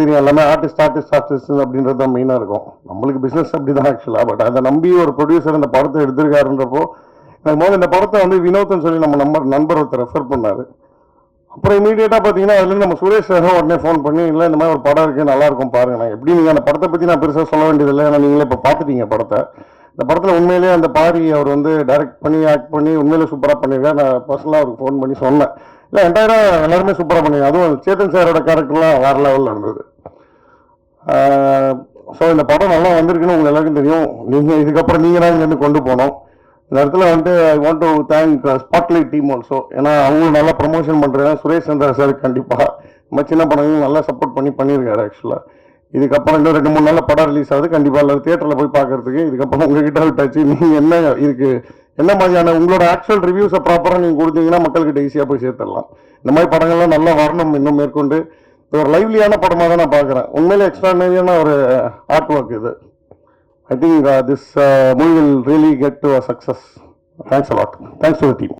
தெரியும். எல்லாமே artist artist artist அப்படின்றது தான் மெயினாக இருக்கும். நம்மளுக்கு பிஸ்னஸ் அப்படி தான் ஆக்சுவலாக பட் அதை நம்பி ஒரு ப்ரொடியூசர் இந்த படத்தை எடுத்திருக்காருன்றப்போ எனக்கு முதல்ல இந்த படத்தை வந்து வினோத்னு சொல்லி நம்ம நம்பர் நண்பர் ஒருத்தர் ரெஃபர் பண்ணார். அப்புறம் இமீடியட்டாக பார்த்தீங்கன்னா அதுலேருந்து நம்ம சுரேஷ் சார் உடனே ஃபோன் பண்ணி இல்லை இந்த மாதிரி ஒரு படம் இருக்குது நல்லாயிருக்கும் பாருங்க. நான் எப்படி நீங்கள் அந்த படத்தை பற்றி நான் பெருசாக சொல்ல வேண்டியதில்லை. ஏன்னா நீங்களே இப்போ பார்த்துட்டீங்க படத்தை. இந்த படத்தில் உண்மையிலேயே அந்த பாரி அவர் வந்து டைரக்ட் பண்ணி ஆக்ட் பண்ணி உண்மையிலே சூப்பராக பண்ணியிருக்காரு. நான் பர்சனலாக அவருக்கு ஃபோன் பண்ணி சொன்னேன். இல்லை என்டையராக எல்லாருமே சூப்பராக பண்ணிருக்காங்க. அதுவும் சேத்தன் சாரோட கேரக்டர்லாம் வேறு லெவலில் இருந்தது ஸோ இந்த படம் நல்லா வந்திருக்குன்னு உங்களுக்கு எல்லாருக்கும் தெரியும். நீங்கள் இதுக்கப்புறம் நீங்கள் தான் இங்கேருந்து கொண்டு போனோம் இந்த இடத்துல வந்துட்டு I want to thank spotlight team also ஏன்னா அவங்களும் நல்லா ப்ரமோஷன் பண்ணுறாங்க சுரேஷ் சந்திரா சார் கண்டிப்பாக நம்ம சின்ன படங்களும் நல்லா சப்போர்ட் பண்ணி பண்ணியிருக்காரு ஆக்சுவலாக இதுக்கப்புறம் இன்னும் ரெண்டு மூணு நாளில் படம் ரிலீஸ் ஆகுது. கண்டிப்பாக எல்லாரும் தியேட்டரில் போய் பார்க்குறதுக்கு இதுக்கப்புறம் உங்ககிட்ட விட்டாச்சு. நீங்கள் என்ன இதுக்கு என்ன மாதிரியான உங்களோட ஆக்சுவல் ரிவ்யூஸை ப்ராப்பராக நீங்கள் கொடுத்தீங்கன்னா மக்கள்கிட்ட ஈஸியாக போய் சேர்த்துடலாம். இந்த மாதிரி படங்கள்லாம் நல்லா வரணும் இன்னும் மேற்கொண்டு இது ஒரு லைவ்லியான படமாக தான் நான் பார்க்குறேன். உண்மையிலே எக்ஸ்ட்ராடனரியான ஒரு ஆர்ட் ஒர்க் இது I think this movie will really get to a success thanks a lot thanks to the team